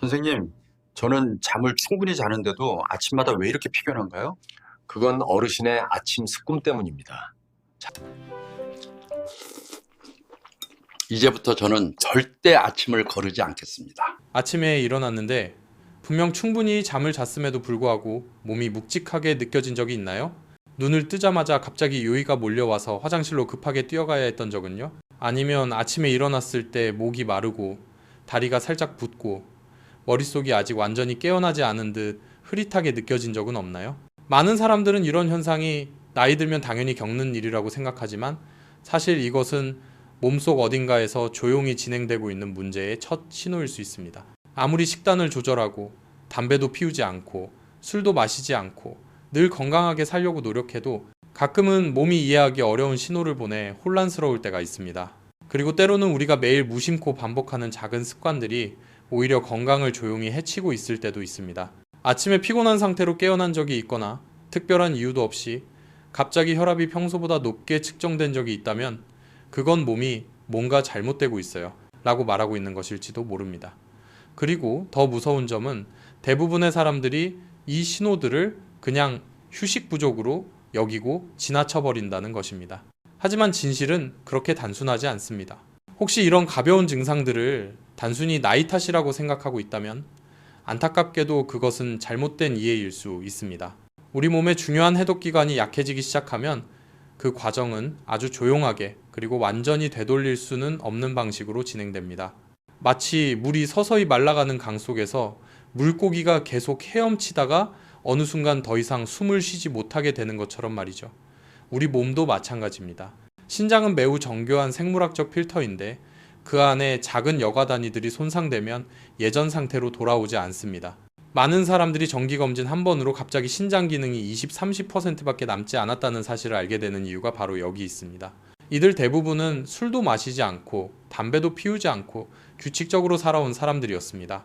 선생님, 저는 잠을 충분히 자는데도 아침마다 왜 이렇게 피곤한가요? 그건 어르신의 아침 습관 때문입니다. 이제부터 저는 절대 아침을 거르지 않겠습니다. 아침에 일어났는데 분명 충분히 잠을 잤음에도 불구하고 몸이 묵직하게 느껴진 적이 있나요? 눈을 뜨자마자 갑자기 요의가 몰려와서 화장실로 급하게 뛰어가야 했던 적은요? 아니면 아침에 일어났을 때 목이 마르고 다리가 살짝 붓고 머릿속이 아직 완전히 깨어나지 않은 듯 흐릿하게 느껴진 적은 없나요? 많은 사람들은 이런 현상이 나이 들면 당연히 겪는 일이라고 생각하지만 사실 이것은 몸속 어딘가에서 조용히 진행되고 있는 문제의 첫 신호일 수 있습니다. 아무리 식단을 조절하고 담배도 피우지 않고 술도 마시지 않고 늘 건강하게 살려고 노력해도 가끔은 몸이 이해하기 어려운 신호를 보내 혼란스러울 때가 있습니다. 그리고 때로는 우리가 매일 무심코 반복하는 작은 습관들이 오히려 건강을 조용히 해치고 있을 때도 있습니다. 아침에 피곤한 상태로 깨어난 적이 있거나 특별한 이유도 없이 갑자기 혈압이 평소보다 높게 측정된 적이 있다면 그건 몸이 뭔가 잘못되고 있어요. 라고 말하고 있는 것일지도 모릅니다. 그리고 더 무서운 점은 대부분의 사람들이 이 신호들을 그냥 휴식 부족으로 여기고 지나쳐 버린다는 것입니다. 하지만 진실은 그렇게 단순하지 않습니다. 혹시 이런 가벼운 증상들을 단순히 나이 탓이라고 생각하고 있다면 안타깝게도 그것은 잘못된 이해일 수 있습니다. 우리 몸의 중요한 해독 기관이 약해지기 시작하면 그 과정은 아주 조용하게 그리고 완전히 되돌릴 수는 없는 방식으로 진행됩니다. 마치 물이 서서히 말라가는 강 속에서 물고기가 계속 헤엄치다가 어느 순간 더 이상 숨을 쉬지 못하게 되는 것처럼 말이죠. 우리 몸도 마찬가지입니다. 신장은 매우 정교한 생물학적 필터인데 그 안에 작은 여과 단위들이 손상되면 예전 상태로 돌아오지 않습니다. 많은 사람들이 정기 검진 한 번으로 갑자기 신장 기능이 20, 30%밖에 남지 않았다는 사실을 알게 되는 이유가 바로 여기 있습니다. 이들 대부분은 술도 마시지 않고 담배도 피우지 않고 규칙적으로 살아온 사람들이었습니다.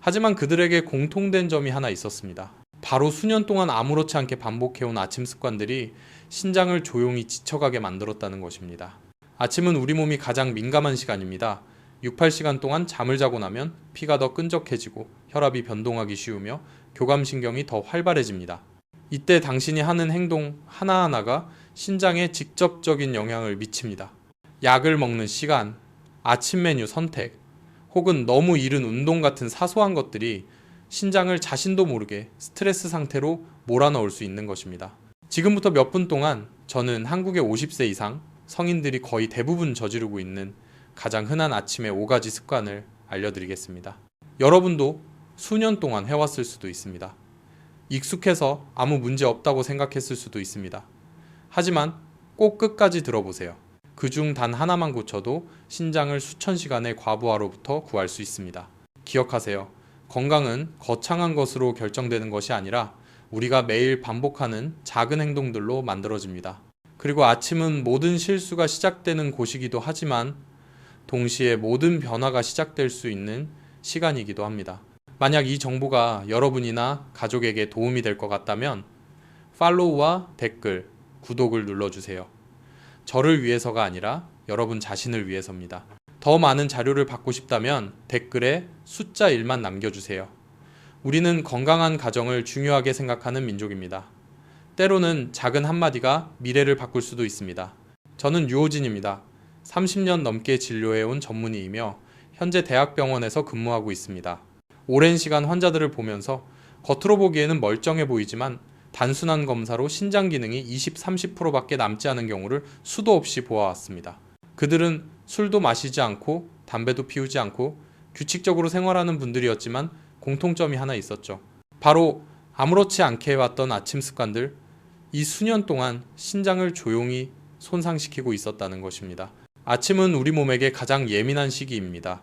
하지만 그들에게 공통된 점이 하나 있었습니다. 바로 수년 동안 아무렇지 않게 반복해온 아침 습관들이 신장을 조용히 지쳐가게 만들었다는 것입니다. 아침은 우리 몸이 가장 민감한 시간입니다. 6, 8시간 동안 잠을 자고 나면 피가 더 끈적해지고 혈압이 변동하기 쉬우며 교감신경이 더 활발해집니다. 이때 당신이 하는 행동 하나하나가 신장에 직접적인 영향을 미칩니다. 약을 먹는 시간, 아침 메뉴 선택, 혹은 너무 이른 운동 같은 사소한 것들이 신장을 자신도 모르게 스트레스 상태로 몰아넣을 수 있는 것입니다. 지금부터 몇 분 동안 저는 한국의 50세 이상 성인들이 거의 대부분 저지르고 있는 가장 흔한 아침의 5가지 습관을 알려드리겠습니다. 여러분도 수년 동안 해왔을 수도 있습니다. 익숙해서 아무 문제 없다고 생각했을 수도 있습니다. 하지만 꼭 끝까지 들어보세요. 그 중 단 하나만 고쳐도 신장을 수천 시간의 과부하로부터 구할 수 있습니다. 기억하세요. 건강은 거창한 것으로 결정되는 것이 아니라 우리가 매일 반복하는 작은 행동들로 만들어집니다. 그리고 아침은 모든 실수가 시작되는 곳이기도 하지만 동시에 모든 변화가 시작될 수 있는 시간이기도 합니다. 만약 이 정보가 여러분이나 가족에게 도움이 될 것 같다면 팔로우와 댓글, 구독을 눌러주세요. 저를 위해서가 아니라 여러분 자신을 위해서입니다. 더 많은 자료를 받고 싶다면 댓글에 숫자 1만 남겨주세요. 우리는 건강한 가정을 중요하게 생각하는 민족입니다. 때로는 작은 한마디가 미래를 바꿀 수도 있습니다. 저는 유호진입니다. 30년 넘게 진료해온 전문의이며 현재 대학병원에서 근무하고 있습니다. 오랜 시간 환자들을 보면서 겉으로 보기에는 멀쩡해 보이지만 단순한 검사로 신장 기능이 20, 30%밖에 남지 않은 경우를 수도 없이 보아왔습니다. 그들은 술도 마시지 않고 담배도 피우지 않고 규칙적으로 생활하는 분들이었지만 공통점이 하나 있었죠. 바로 아무렇지 않게 해왔던 아침 습관들, 이 수년 동안 신장을 조용히 손상시키고 있었다는 것입니다. 아침은 우리 몸에게 가장 예민한 시기입니다.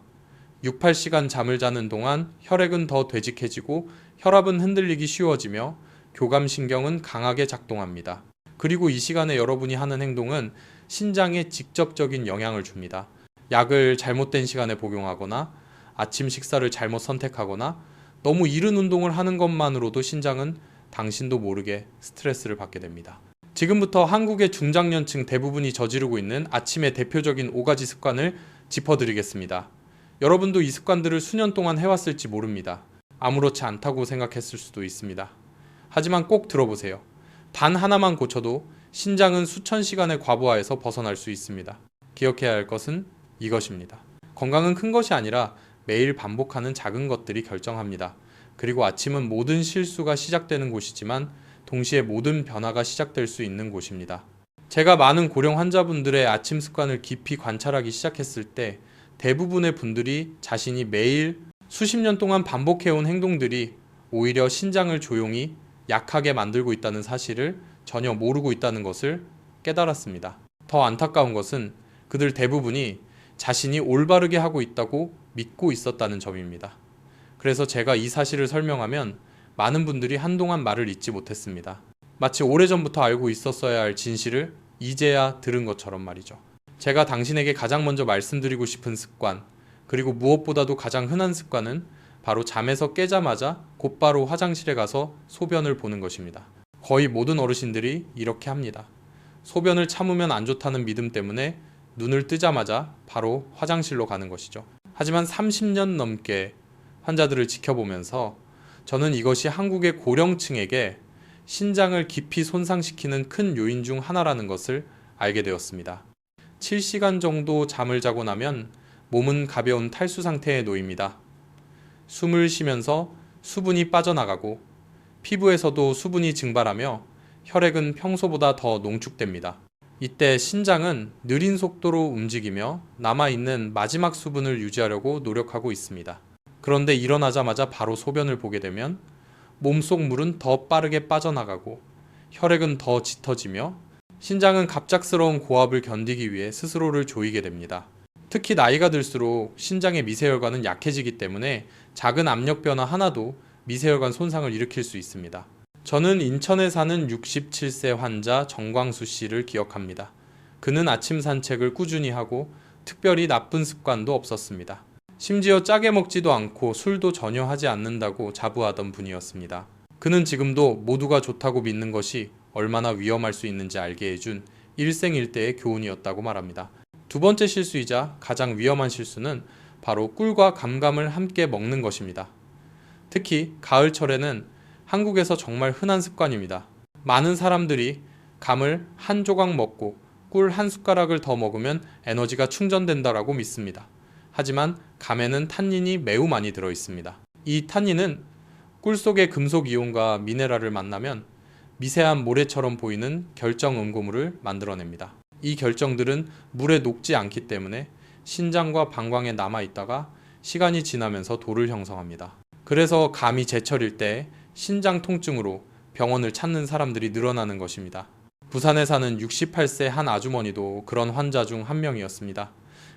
6, 8시간 잠을 자는 동안 혈액은 더 되직해지고 혈압은 흔들리기 쉬워지며 교감신경은 강하게 작동합니다. 그리고 이 시간에 여러분이 하는 행동은 신장에 직접적인 영향을 줍니다. 약을 잘못된 시간에 복용하거나 아침 식사를 잘못 선택하거나 너무 이른 운동을 하는 것만으로도 신장은 당신도 모르게 스트레스를 받게 됩니다. 지금부터 한국의 중장년층 대부분이 저지르고 있는 아침의 대표적인 5가지 습관을 짚어드리겠습니다. 여러분도 이 습관들을 수년 동안 해왔을지 모릅니다. 아무렇지 않다고 생각했을 수도 있습니다. 하지만 꼭 들어보세요. 단 하나만 고쳐도 신장은 수천 시간의 과부하에서 벗어날 수 있습니다. 기억해야 할 것은 이것입니다. 건강은 큰 것이 아니라 매일 반복하는 작은 것들이 결정합니다. 그리고 아침은 모든 실수가 시작되는 곳이지만 동시에 모든 변화가 시작될 수 있는 곳입니다. 제가 많은 고령 환자분들의 아침 습관을 깊이 관찰하기 시작했을 때 대부분의 분들이 자신이 매일 수십 년 동안 반복해온 행동들이 오히려 신장을 조용히 약하게 만들고 있다는 사실을 전혀 모르고 있다는 것을 깨달았습니다. 더 안타까운 것은 그들 대부분이 자신이 올바르게 하고 있다고 믿고 있었다는 점입니다. 그래서 제가 이 사실을 설명하면 많은 분들이 한동안 말을 잇지 못했습니다. 마치 오래전부터 알고 있었어야 할 진실을 이제야 들은 것처럼 말이죠. 제가 당신에게 가장 먼저 말씀드리고 싶은 습관, 그리고 무엇보다도 가장 흔한 습관은 바로 잠에서 깨자마자 곧바로 화장실에 가서 소변을 보는 것입니다. 거의 모든 어르신들이 이렇게 합니다. 소변을 참으면 안 좋다는 믿음 때문에 눈을 뜨자마자 바로 화장실로 가는 것이죠. 하지만 30년 넘게 환자들을 지켜보면서 저는 이것이 한국의 고령층에게 신장을 깊이 손상시키는 큰 요인 중 하나라는 것을 알게 되었습니다. 7시간 정도 잠을 자고 나면 몸은 가벼운 탈수 상태에 놓입니다. 숨을 쉬면서 수분이 빠져나가고 피부에서도 수분이 증발하며 혈액은 평소보다 더 농축됩니다. 이때 신장은 느린 속도로 움직이며 남아있는 마지막 수분을 유지하려고 노력하고 있습니다. 그런데 일어나자마자 바로 소변을 보게 되면 몸속 물은 더 빠르게 빠져나가고 혈액은 더 짙어지며 신장은 갑작스러운 고압을 견디기 위해 스스로를 조이게 됩니다. 특히 나이가 들수록 신장의 미세혈관은 약해지기 때문에 작은 압력 변화 하나도 미세혈관 손상을 일으킬 수 있습니다. 저는 인천에 사는 67세 환자 정광수 씨를 기억합니다. 그는 아침 산책을 꾸준히 하고 특별히 나쁜 습관도 없었습니다. 심지어 짜게 먹지도 않고 술도 전혀 하지 않는다고 자부하던 분이었습니다. 그는 지금도 모두가 좋다고 믿는 것이 얼마나 위험할 수 있는지 알게 해준 일생일대의 교훈이었다고 말합니다. 두 번째 실수이자 가장 위험한 실수는 바로 꿀과 감감을 함께 먹는 것입니다. 특히 가을철에는 한국에서 정말 흔한 습관입니다. 많은 사람들이 감을 한 조각 먹고 꿀 한 숟가락을 더 먹으면 에너지가 충전된다라고 믿습니다. 하지만 감에는 탄닌이 매우 많이 들어 있습니다. 이 탄닌은 꿀 속의 금속 이온과 미네랄을 만나면 미세한 모래처럼 보이는 결정 음고물을 만들어냅니다. 이 결정들은 물에 녹지 않기 때문에 신장과 방광에 남아 있다가 시간이 지나면서 돌을 형성합니다. 그래서 감이 제철일 때 신장 통증으로 병원을 찾는 사람들이 늘어나는 것입니다. 부산에 사는 68세 한 아주머니도 그런 환자 중 한 명이었습니다.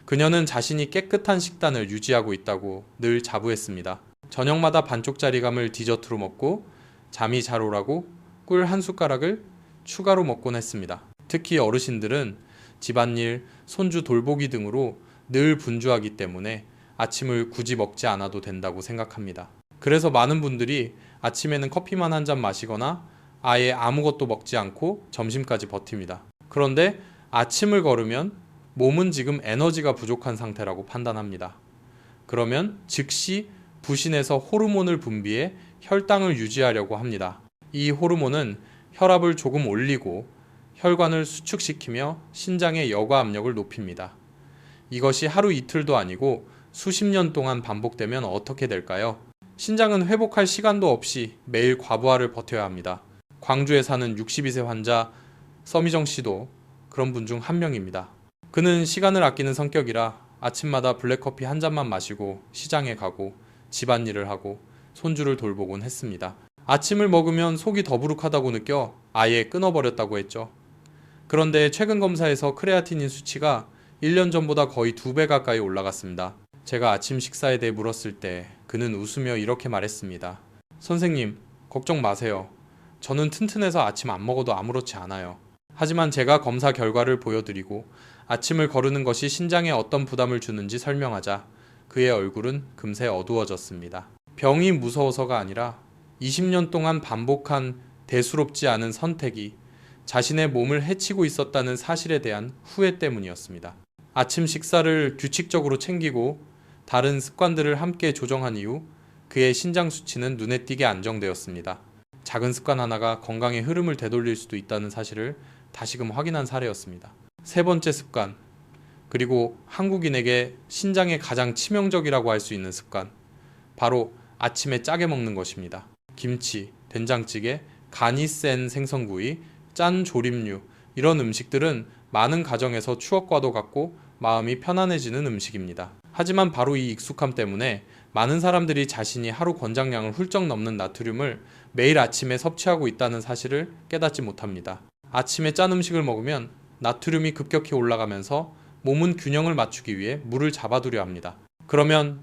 그녀는 자신이 깨끗한 식단을 유지하고 있다고 늘 자부했습니다. 저녁마다 반쪽짜리 감을 디저트로 먹고 잠이 잘 오라고 꿀 한 숟가락을 추가로 먹곤 했습니다. 특히 어르신들은 집안일, 손주 돌보기 등으로 늘 분주하기 때문에 아침을 굳이 먹지 않아도 된다고 생각합니다. 그래서 많은 분들이 아침에는 커피만 한 잔 마시거나 아예 아무것도 먹지 않고 점심까지 버팁니다. 그런데 아침을 걸으면 몸은 지금 에너지가 부족한 상태라고 판단합니다. 그러면 즉시 부신에서 호르몬을 분비해 혈당을 유지하려고 합니다. 이 호르몬은 혈압을 조금 올리고 혈관을 수축시키며 신장의 여과 압력을 높입니다. 이것이 하루 이틀도 아니고 수십 년 동안 반복되면 어떻게 될까요? 신장은 회복할 시간도 없이 매일 과부하를 버텨야 합니다. 광주에 사는 62세 환자 서미정 씨도 그런 분 중 한 명입니다. 그는 시간을 아끼는 성격이라 아침마다 블랙커피 한 잔만 마시고 시장에 가고 집안일을 하고 손주를 돌보곤 했습니다. 아침을 먹으면 속이 더부룩하다고 느껴 아예 끊어버렸다고 했죠. 그런데 최근 검사에서 크레아티닌 수치가 1년 전보다 거의 두 배 가까이 올라갔습니다. 제가 아침 식사에 대해 물었을 때 그는 웃으며 이렇게 말했습니다. 선생님, 걱정 마세요. 저는 튼튼해서 아침 안 먹어도 아무렇지 않아요. 하지만 제가 검사 결과를 보여드리고 아침을 거르는 것이 신장에 어떤 부담을 주는지 설명하자 그의 얼굴은 금세 어두워졌습니다. 병이 무서워서가 아니라 20년 동안 반복한 대수롭지 않은 선택이 자신의 몸을 해치고 있었다는 사실에 대한 후회 때문이었습니다. 아침 식사를 규칙적으로 챙기고 다른 습관들을 함께 조정한 이후 그의 신장 수치는 눈에 띄게 안정되었습니다. 작은 습관 하나가 건강의 흐름을 되돌릴 수도 있다는 사실을 다시금 확인한 사례였습니다. 세 번째 습관, 그리고 한국인에게 신장에 가장 치명적이라고 할 수 있는 습관, 바로 아침에 짜게 먹는 것입니다. 김치, 된장찌개, 간이 센 생선구이, 짠 조림류, 이런 음식들은 많은 가정에서 추억과도 같고 마음이 편안해지는 음식입니다. 하지만 바로 이 익숙함 때문에 많은 사람들이 자신이 하루 권장량을 훌쩍 넘는 나트륨을 매일 아침에 섭취하고 있다는 사실을 깨닫지 못합니다. 아침에 짠 음식을 먹으면 나트륨이 급격히 올라가면서 몸은 균형을 맞추기 위해 물을 잡아두려 합니다. 그러면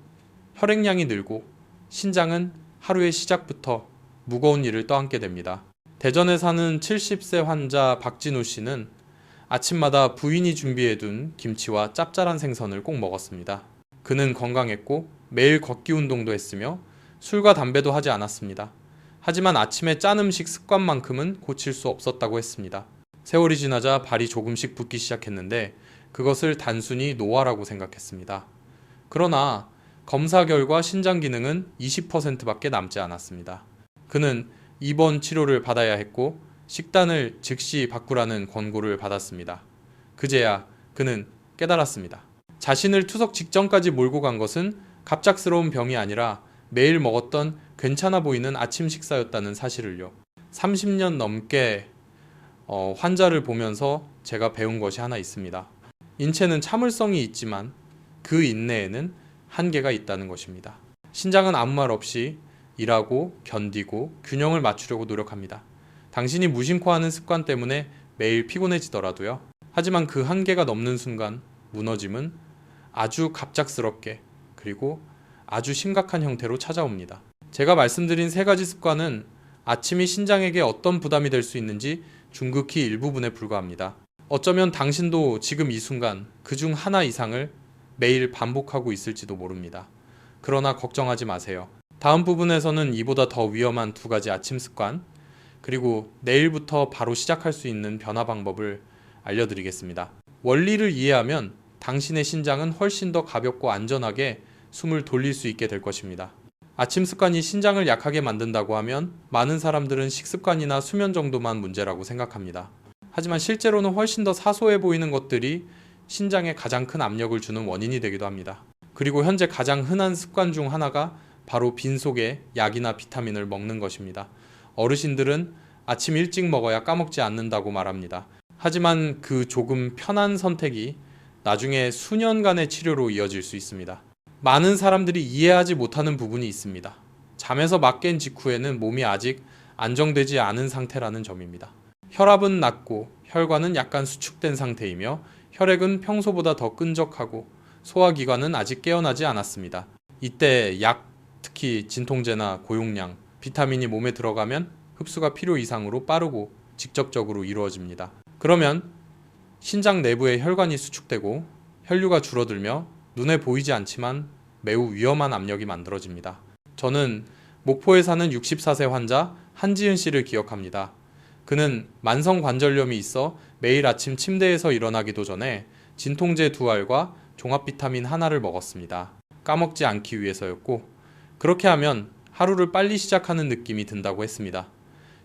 혈액량이 늘고 신장은 하루의 시작부터 무거운 일을 떠안게 됩니다. 대전에 사는 70세 환자 박진우 씨는 아침마다 부인이 준비해둔 김치와 짭짤한 생선을 꼭 먹었습니다. 그는 건강했고 매일 걷기 운동도 했으며 술과 담배도 하지 않았습니다. 하지만 아침에 짠 음식 습관만큼은 고칠 수 없었다고 했습니다. 세월이 지나자 발이 조금씩 붓기 시작했는데 그것을 단순히 노화라고 생각했습니다. 그러나 검사 결과 신장 기능은 20%밖에 남지 않았습니다. 그는 입원 치료를 받아야 했고 식단을 즉시 바꾸라는 권고를 받았습니다. 그제야 그는 깨달았습니다. 자신을 투석 직전까지 몰고 간 것은 갑작스러운 병이 아니라 매일 먹었던 괜찮아 보이는 아침 식사였다는 사실을요. 30년 넘게 어, 환자를 보면서 제가 배운 것이 하나 있습니다. 인체는 참을성이 있지만 그 인내에는 한계가 있다는 것입니다. 신장은 아무 말 없이 일하고 견디고 균형을 맞추려고 노력합니다. 당신이 무심코 하는 습관 때문에 매일 피곤해지더라도요. 하지만 그 한계가 넘는 순간 무너짐은 아주 갑작스럽게 그리고 아주 심각한 형태로 찾아옵니다. 제가 말씀드린 세 가지 습관은 아침이 신장에게 어떤 부담이 될 수 있는지 중극히 일부분에 불과합니다. 어쩌면 당신도 지금 이 순간 그 중 하나 이상을 매일 반복하고 있을지도 모릅니다. 그러나 걱정하지 마세요. 다음 부분에서는 이보다 더 위험한 두 가지 아침 습관, 그리고 내일부터 바로 시작할 수 있는 변화 방법을 알려드리겠습니다. 원리를 이해하면 당신의 신장은 훨씬 더 가볍고 안전하게 숨을 돌릴 수 있게 될 것입니다. 아침 습관이 신장을 약하게 만든다고 하면 많은 사람들은 식습관이나 수면 정도만 문제라고 생각합니다. 하지만 실제로는 훨씬 더 사소해 보이는 것들이 신장에 가장 큰 압력을 주는 원인이 되기도 합니다. 그리고 현재 가장 흔한 습관 중 하나가 바로 빈속에 약이나 비타민을 먹는 것입니다. 어르신들은 아침 일찍 먹어야 까먹지 않는다고 말합니다. 하지만 그 조금 편한 선택이 나중에 수년간의 치료로 이어질 수 있습니다. 많은 사람들이 이해하지 못하는 부분이 있습니다. 잠에서 막 깬 직후에는 몸이 아직 안정되지 않은 상태라는 점입니다. 혈압은 낮고 혈관은 약간 수축된 상태이며 혈액은 평소보다 더 끈적하고 소화기관은 아직 깨어나지 않았습니다. 이때 약, 특히 진통제나 고용량, 비타민이 몸에 들어가면 흡수가 필요 이상으로 빠르고 직접적으로 이루어집니다. 그러면 신장 내부의 혈관이 수축되고 혈류가 줄어들며 눈에 보이지 않지만 매우 위험한 압력이 만들어집니다. 저는 목포에 사는 64세 환자 한지은 씨를 기억합니다. 그는 만성 관절염이 있어 매일 아침 침대에서 일어나기도 전에 진통제 두 알과 종합 비타민 하나를 먹었습니다. 까먹지 않기 위해서였고 그렇게 하면 하루를 빨리 시작하는 느낌이 든다고 했습니다.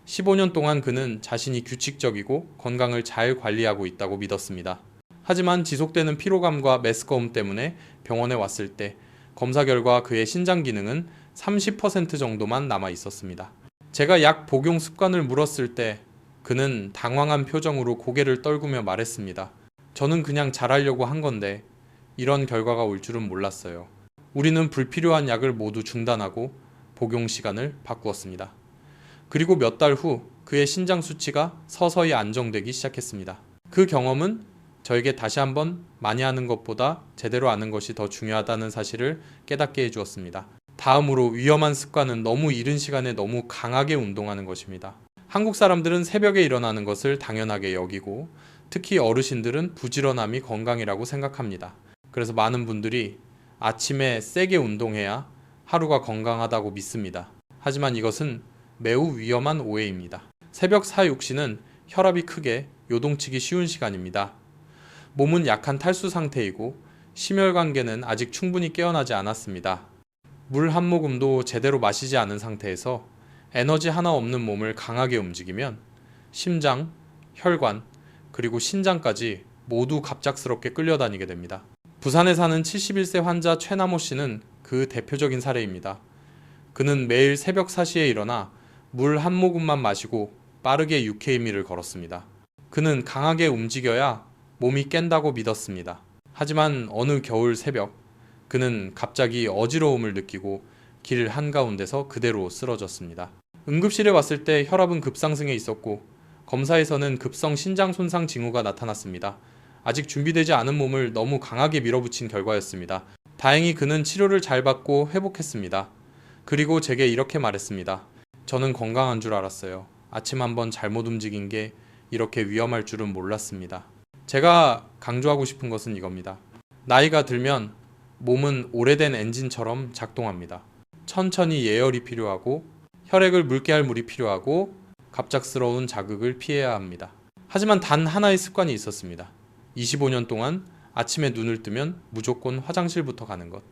15년 동안 그는 자신이 규칙적이고 건강을 잘 관리하고 있다고 믿었습니다. 하지만 지속되는 피로감과 메스꺼움 때문에 병원에 왔을 때 검사 결과 그의 신장 기능은 30% 정도만 남아 있었습니다. 제가 약 복용 습관을 물었을 때 그는 당황한 표정으로 고개를 떨구며 말했습니다. 저는 그냥 잘하려고 한 건데 이런 결과가 올 줄은 몰랐어요. 우리는 불필요한 약을 모두 중단하고 복용 시간을 바꾸었습니다. 그리고 몇 달 후 그의 신장 수치가 서서히 안정되기 시작했습니다. 그 경험은 저에게 다시 한번 많이 하는 것보다 제대로 아는 것이 더 중요하다는 사실을 깨닫게 해주었습니다. 다음으로 위험한 습관은 너무 이른 시간에 너무 강하게 운동하는 것입니다. 한국 사람들은 새벽에 일어나는 것을 당연하게 여기고 특히 어르신들은 부지런함이 건강이라고 생각합니다. 그래서 많은 분들이 아침에 세게 운동해야 하루가 건강하다고 믿습니다. 하지만 이것은 매우 위험한 오해입니다. 새벽 4, 6시는 혈압이 크게 요동치기 쉬운 시간입니다. 몸은 약한 탈수 상태이고 심혈관계는 아직 충분히 깨어나지 않았습니다. 물 한 모금도 제대로 마시지 않은 상태에서 에너지 하나 없는 몸을 강하게 움직이면 심장, 혈관, 그리고 신장까지 모두 갑작스럽게 끌려다니게 됩니다. 부산에 사는 71세 환자 최남호 씨는 그 대표적인 사례입니다. 그는 매일 새벽 4시에 일어나 물 한 모금만 마시고 빠르게 6K미를 걸었습니다. 그는 강하게 움직여야 몸이 깬다고 믿었습니다. 하지만 어느 겨울 새벽, 그는 갑자기 어지러움을 느끼고 길 한가운데서 그대로 쓰러졌습니다. 응급실에 왔을 때 혈압은 급상승해 있었고 검사에서는 급성 신장 손상 징후가 나타났습니다. 아직 준비되지 않은 몸을 너무 강하게 밀어붙인 결과였습니다. 다행히 그는 치료를 잘 받고 회복했습니다. 그리고 제게 이렇게 말했습니다. 저는 건강한 줄 알았어요. 아침 한번 잘못 움직인 게 이렇게 위험할 줄은 몰랐습니다. 제가 강조하고 싶은 것은 이겁니다. 나이가 들면 몸은 오래된 엔진처럼 작동합니다. 천천히 예열이 필요하고 혈액을 묽게 할 물이 필요하고 갑작스러운 자극을 피해야 합니다. 하지만 단 하나의 습관이 있었습니다. 25년 동안 아침에 눈을 뜨면 무조건 화장실부터 가는 것.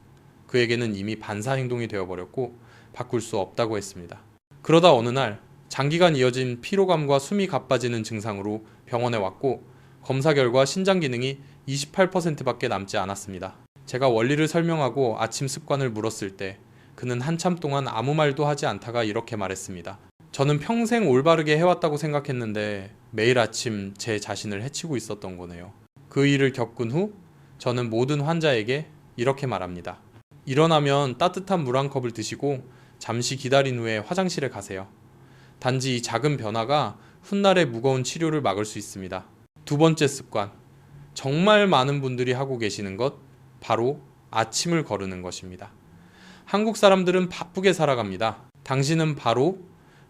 그에게는 이미 반사 행동이 되어버렸고 바꿀 수 없다고 했습니다. 그러다 어느 날 장기간 이어진 피로감과 숨이 가빠지는 증상으로 병원에 왔고 검사 결과 신장 기능이 28%밖에 남지 않았습니다. 제가 원리를 설명하고 아침 습관을 물었을 때 그는 한참 동안 아무 말도 하지 않다가 이렇게 말했습니다. 저는 평생 올바르게 해왔다고 생각했는데 매일 아침 제 자신을 해치고 있었던 거네요. 그 일을 겪은 후 저는 모든 환자에게 이렇게 말합니다. 일어나면 따뜻한 물 한 컵을 드시고 잠시 기다린 후에 화장실에 가세요. 단지 이 작은 변화가 훗날의 무거운 치료를 막을 수 있습니다. 두 번째 습관. 정말 많은 분들이 하고 계시는 것, 바로 아침을 거르는 것입니다. 한국 사람들은 바쁘게 살아갑니다. 당신은 바로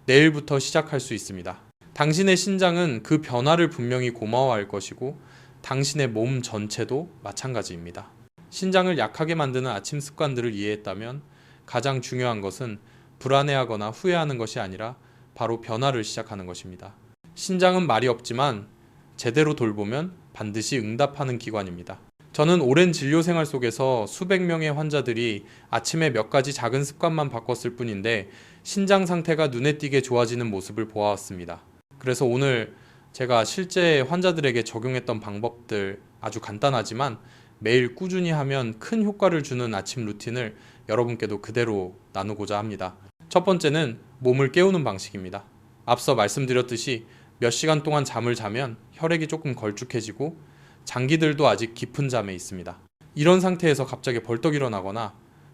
내일부터 시작할 수 있습니다. 당신의 신장은 그 변화를 분명히 고마워할 것이고, 당신의 몸 전체도 마찬가지입니다. 신장을 약하게 만드는 아침 습관들을 이해했다면 가장 중요한 것은 불안해하거나 후회하는 것이 아니라 바로 변화를 시작하는 것입니다. 신장은 말이 없지만 제대로 돌보면 반드시 응답하는 기관입니다. 저는 오랜 진료 생활 속에서 수백 명의 환자들이 아침에 몇 가지 작은 습관만 바꿨을 뿐인데 신장 상태가 눈에 띄게 좋아지는 모습을 보아왔습니다. 그래서 오늘 제가 실제 환자들에게 적용했던 방법들 아주 간단하지만 매일 꾸준히 하면 큰 효과를 주는 아침 루틴을 여러분께도 그대로 나누고자 합니다. 첫 번째는 몸을 깨우는 방식입니다. 앞서 말씀드렸듯이 몇 시간 동안 잠을 자면 혈액이 조금 걸쭉해지고 장기들도 아직 깊은 잠에 있습니다. 이런 상태에서 갑자기 벌떡 일어나거나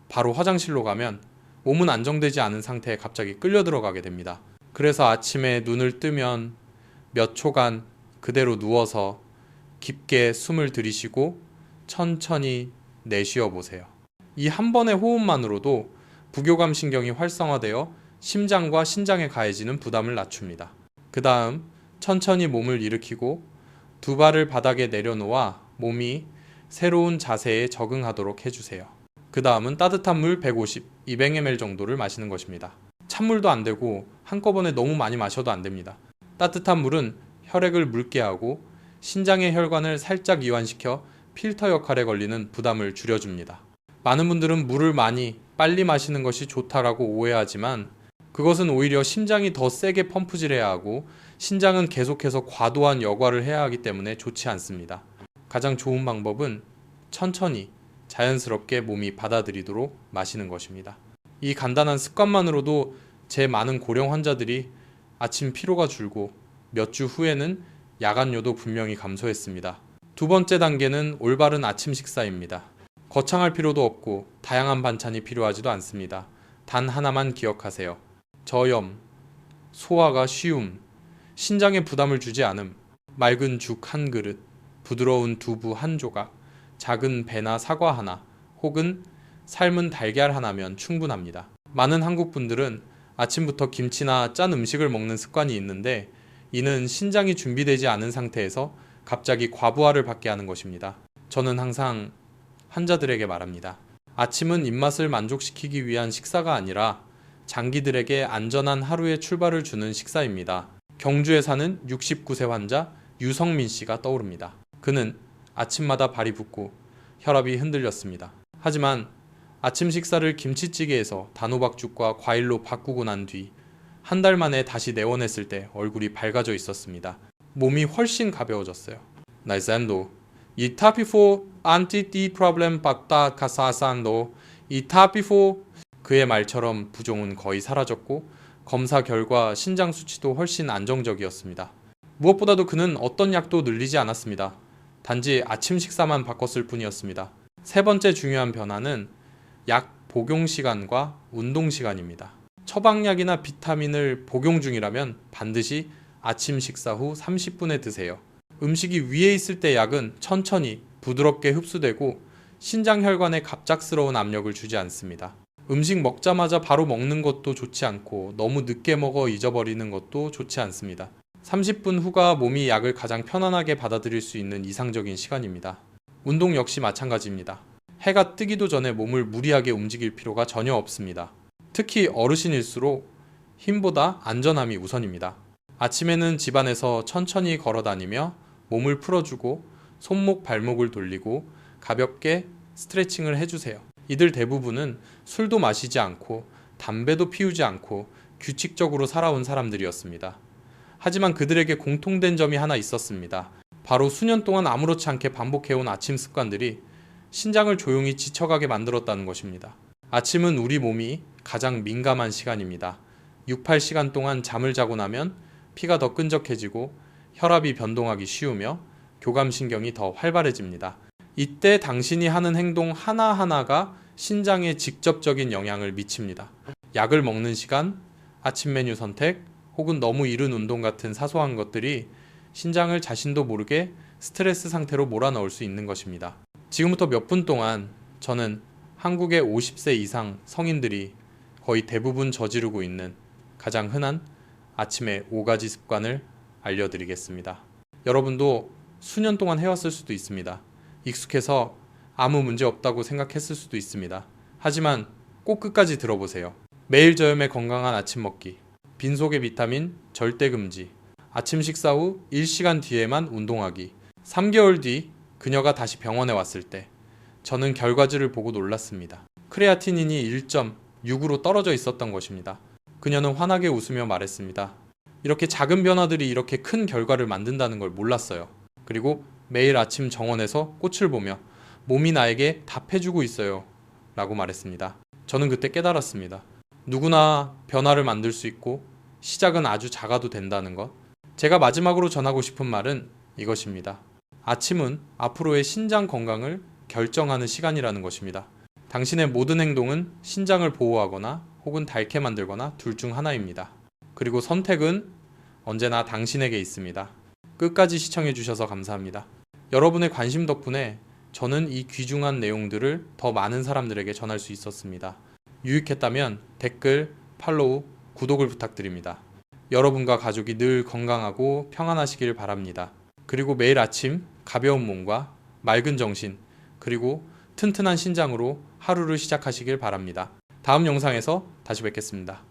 바로 화장실로 가면 몸은 안정되지 않은 상태에 갑자기 끌려 들어가게 됩니다. 그래서 아침에 눈을 뜨면 몇 초간 그대로 누워서 깊게 숨을 들이쉬고 천천히 내쉬어 보세요. 이 한 번의 호흡만으로도 부교감 신경이 활성화되어 심장과 신장에 가해지는 부담을 낮춥니다. 그 다음 천천히 몸을 일으키고 두 발을 바닥에 내려놓아 몸이 새로운 자세에 적응하도록 해주세요. 그 다음은 따뜻한 물 150, 200ml 정도를 마시는 것입니다. 찬물도 안 되고 한꺼번에 너무 많이 마셔도 안 됩니다. 따뜻한 물은 혈액을 묽게 하고 신장의 혈관을 살짝 이완시켜 필터 역할에 걸리는 부담을 줄여줍니다. 많은 분들은 물을 많이 빨리 마시는 것이 좋다라고 오해하지만 그것은 오히려 심장이 더 세게 펌프질해야 하고 신장은 계속해서 과도한 여과를 해야 하기 때문에 좋지 않습니다. 가장 좋은 방법은 천천히 자연스럽게 몸이 받아들이도록 마시는 것입니다. 이 간단한 습관만으로도 제 많은 고령 환자들이 아침 피로가 줄고 몇 주 후에는 야간요도 분명히 감소했습니다. 두 번째 단계는 올바른 아침 식사입니다. 거창할 필요도 없고 다양한 반찬이 필요하지도 않습니다. 단 하나만 기억하세요. 저염, 소화가 쉬움, 신장에 부담을 주지 않음, 맑은 죽 한 그릇, 부드러운 두부 한 조각, 작은 배나 사과 하나, 혹은 삶은 달걀 하나면 충분합니다. 많은 한국 분들은 아침부터 김치나 짠 음식을 먹는 습관이 있는데 이는 신장이 준비되지 않은 상태에서 갑자기 과부하를 받게 하는 것입니다. 저는 항상 환자들에게 말합니다. 아침은 입맛을 만족시키기 위한 식사가 아니라 장기들에게 안전한 하루의 출발을 주는 식사입니다. 경주에 사는 69세 환자 유성민 씨가 떠오릅니다. 그는 아침마다 발이 붓고 혈압이 흔들렸습니다. 하지만 아침 식사를 김치찌개에서 단호박죽과 과일로 바꾸고 난 뒤 한 달 만에 다시 내원했을 때 얼굴이 밝아져 있었습니다. 몸이 훨씬 가벼워졌어요. 나이산도 이타피포 안티티 프로블렘 박다 카사산도 이타피포 그의 말처럼 부종은 거의 사라졌고 검사 결과 신장 수치도 훨씬 안정적이었습니다. 무엇보다도 그는 어떤 약도 늘리지 않았습니다. 단지 아침 식사만 바꿨을 뿐이었습니다. 세 번째 중요한 변화는 약 복용 시간과 운동 시간입니다. 처방약이나 비타민을 복용 중이라면 반드시 아침 식사 후 30분에 드세요. 음식이 위에 있을 때 약은 천천히 부드럽게 흡수되고 신장 혈관에 갑작스러운 압력을 주지 않습니다. 음식 먹자마자 바로 먹는 것도 좋지 않고 너무 늦게 먹어 잊어버리는 것도 좋지 않습니다. 30분 후가 몸이 약을 가장 편안하게 받아들일 수 있는 이상적인 시간입니다. 운동 역시 마찬가지입니다. 해가 뜨기도 전에 몸을 무리하게 움직일 필요가 전혀 없습니다. 특히 어르신일수록 힘보다 안전함이 우선입니다. 아침에는 집안에서 천천히 걸어 다니며 몸을 풀어주고 손목 발목을 돌리고 가볍게 스트레칭을 해주세요. 이들 대부분은 술도 마시지 않고 담배도 피우지 않고 규칙적으로 살아온 사람들이었습니다. 하지만 그들에게 공통된 점이 하나 있었습니다. 바로 수년 동안 아무렇지 않게 반복해온 아침 습관들이 신장을 조용히 지쳐가게 만들었다는 것입니다. 아침은 우리 몸이 가장 민감한 시간입니다. 6, 8시간 동안 잠을 자고 나면 피가 더 끈적해지고 혈압이 변동하기 쉬우며 교감신경이 더 활발해집니다. 이때 당신이 하는 행동 하나하나가 신장에 직접적인 영향을 미칩니다. 약을 먹는 시간, 아침 메뉴 선택, 혹은 너무 이른 운동 같은 사소한 것들이 신장을 자신도 모르게 스트레스 상태로 몰아넣을 수 있는 것입니다. 지금부터 몇 분 동안 저는 한국의 50세 이상 성인들이 거의 대부분 저지르고 있는 가장 흔한 아침의 5가지 습관을 알려드리겠습니다. 여러분도 수년 동안 해왔을 수도 있습니다. 익숙해서 아무 문제 없다고 생각했을 수도 있습니다. 하지만 꼭 끝까지 들어보세요. 매일 저염의 건강한 아침 먹기, 빈속의 비타민 절대 금지, 아침 식사 후 1시간 뒤에만 운동하기. 3개월 뒤 그녀가 다시 병원에 왔을 때 저는 결과지를 보고 놀랐습니다. 크레아티닌이 1.6으로 떨어져 있었던 것입니다. 그녀는 환하게 웃으며 말했습니다. 이렇게 작은 변화들이 이렇게 큰 결과를 만든다는 걸 몰랐어요. 그리고 매일 아침 정원에서 꽃을 보며 몸이 나에게 답해주고 있어요. 라고 말했습니다. 저는 그때 깨달았습니다. 누구나 변화를 만들 수 있고 시작은 아주 작아도 된다는 것. 제가 마지막으로 전하고 싶은 말은 이것입니다. 아침은 앞으로의 신장 건강을 결정하는 시간이라는 것입니다. 당신의 모든 행동은 신장을 보호하거나 혹은 닳게 만들거나 둘 중 하나입니다. 그리고 선택은 언제나 당신에게 있습니다. 끝까지 시청해 주셔서 감사합니다. 여러분의 관심 덕분에 저는 이 귀중한 내용들을 더 많은 사람들에게 전할 수 있었습니다. 유익했다면 댓글, 팔로우, 구독을 부탁드립니다. 여러분과 가족이 늘 건강하고 평안하시길 바랍니다. 그리고 매일 아침 가벼운 몸과 맑은 정신, 그리고 튼튼한 신장으로 하루를 시작하시길 바랍니다. 다음 영상에서 다시 뵙겠습니다.